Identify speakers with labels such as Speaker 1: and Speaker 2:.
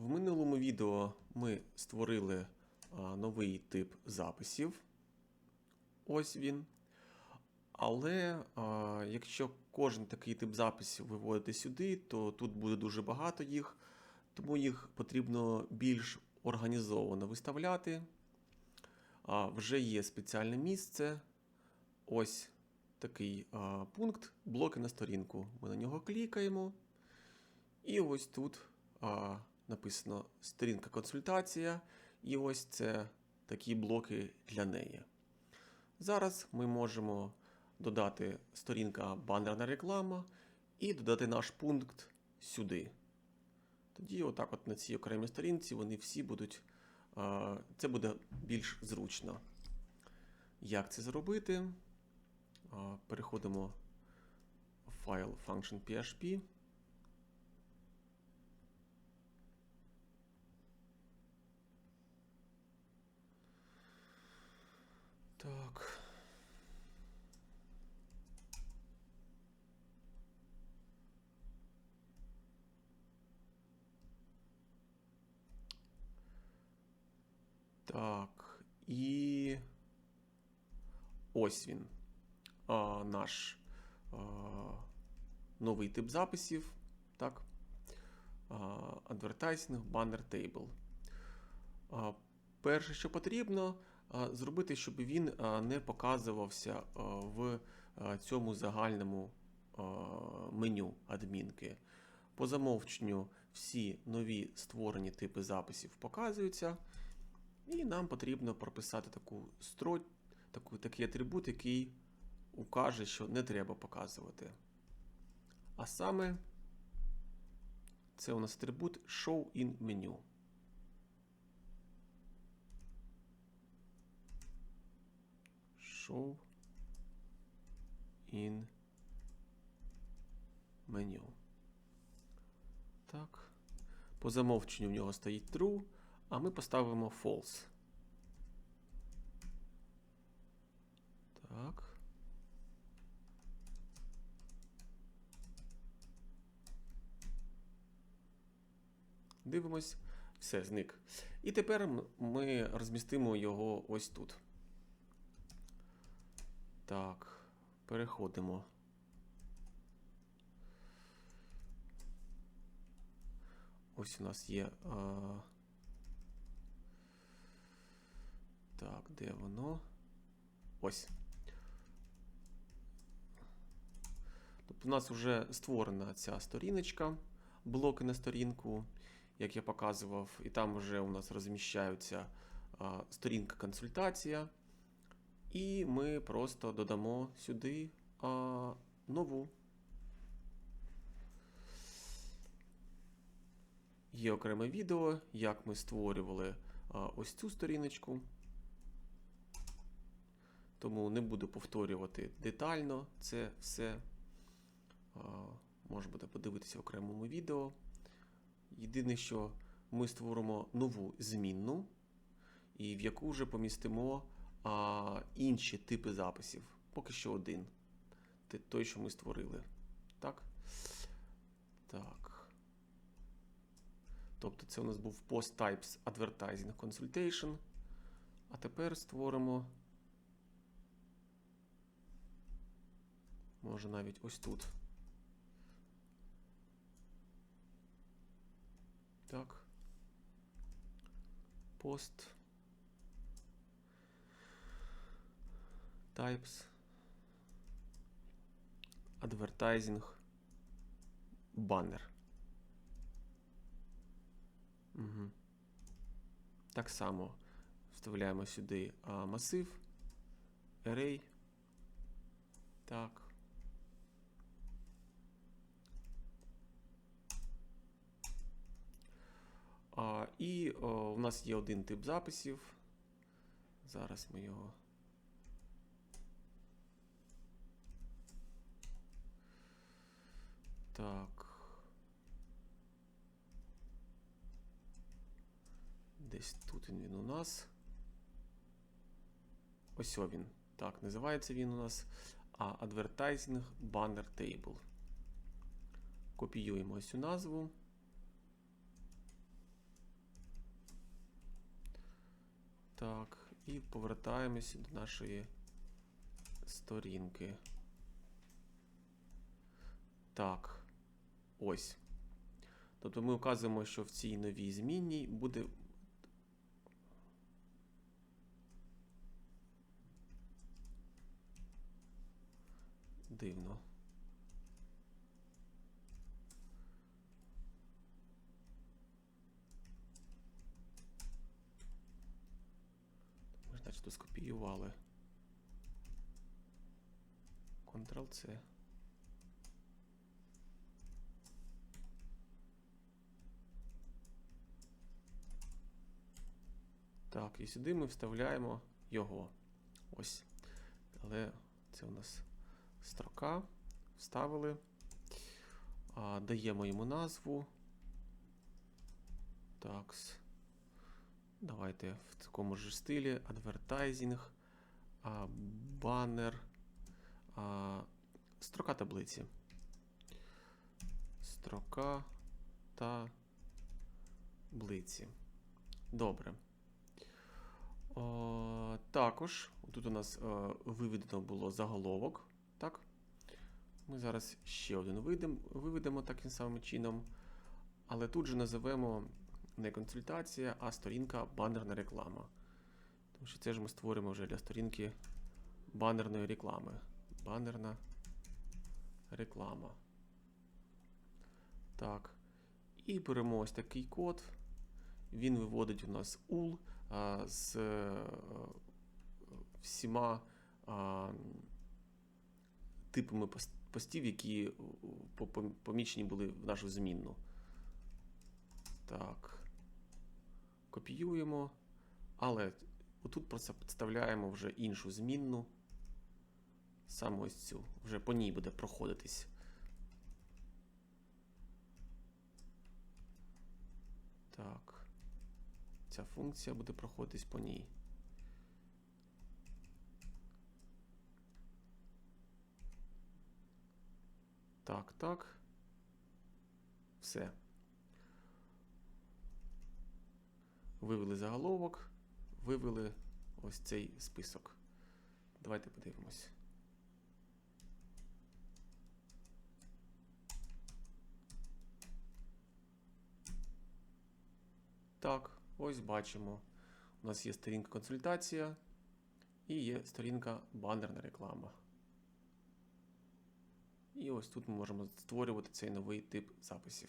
Speaker 1: В минулому відео ми створили новий тип записів. Ось він. Але якщо кожен такий тип записів виводити сюди, то тут буде дуже багато їх, тому їх потрібно більш організовано виставляти. Вже є спеціальне місце. Ось такий пункт блоки на сторінку. Ми на нього клікаємо. І ось тут написано сторінка консультація. І ось це такі блоки для неї. Зараз ми можемо додати сторінка банерна реклама і додати наш пункт сюди. Тоді, отак, от на цій окремій сторінці, вони всі будуть. Це буде більш зручно. Як це зробити? Переходимо в файл function.php. Так. Так, і ось він. А, наш а, новий тип записів. Так. Advertising Banner. А, перше, що потрібно, зробити, щоб він не показувався в цьому загальному меню адмінки. По замовченню всі нові створені типи записів показуються. І нам потрібно прописати таку строй, таку, такий атрибут, який укаже, що не треба показувати. А саме це у нас атрибут Show in Menu. Show in Menu. Так. По замовченню в нього стоїть true, а ми поставимо false. Так. Дивимось. Все, зник. І тепер ми розмістимо його ось тут. Так, переходимо. Ось у нас є. А... Так, де воно? Ось. Тобто у нас вже створена ця сторіночка, блоки на сторінку, як я показував, і там вже у нас розміщаються а, сторінка консультація. І ми просто додамо сюди а, нову. Є окреме відео, як ми створювали а, ось цю сторіночку. Тому не буду повторювати детально це все. А, Можна буде подивитися в окремому відео. Єдине, що ми створимо нову змінну, і в яку вже помістимо а, інші типи записів. Поки що один. Той, що ми створили. Так? Так. Тобто це у нас був Post Types Advertising Consultation. А тепер створимо. Може навіть ось тут. Так. Post. Types. Advertising. Banner. Угу. Так само вставляємо сюди а, масив, array. Так. А, і о, у нас є один тип записів. Зараз ми його. Так. Десь тут він у нас. Ось о він. Так, називається він у нас а, Advertising Banner Table. Копіюємо ось цю назву. Так, і повертаємося до нашої сторінки. Так. Ось. Тобто ми вказуємо, що в цій новій змінній буде. Дивно. Ми ж скопіювали. Ctrl-C. Так, і сюди ми вставляємо його. Ось. Але це у нас строка. Вставили. А, даємо йому назву. Так. Давайте в такому ж стилі. Advertising. А, банер. А, строка таблиці. Строка таблиці. Добре. О, також тут у нас е, виведено було заголовок. Так? Ми зараз ще один виведемо, виведемо таким самим чином. Але тут же називемо не консультація, а сторінка банерна реклама. Тому що це ж ми створимо вже для сторінки банерної реклами. Банерна реклама. Так. І беремо ось такий код. Він виводить у нас ул з е, всіма типами постів, які помічені були в нашу змінну. Так. Копіюємо. Але отут просто підставляємо вже іншу змінну. Саме ось цю. Вже по ній буде проходитись. Так. Ця функція буде проходитись по ній. Так, так. Все. Вивели заголовок, вивели ось цей список. Давайте подивимось. Так, ось бачимо. У нас є сторінка консультація і є сторінка банерна реклама. І ось тут ми можемо створювати цей новий тип записів.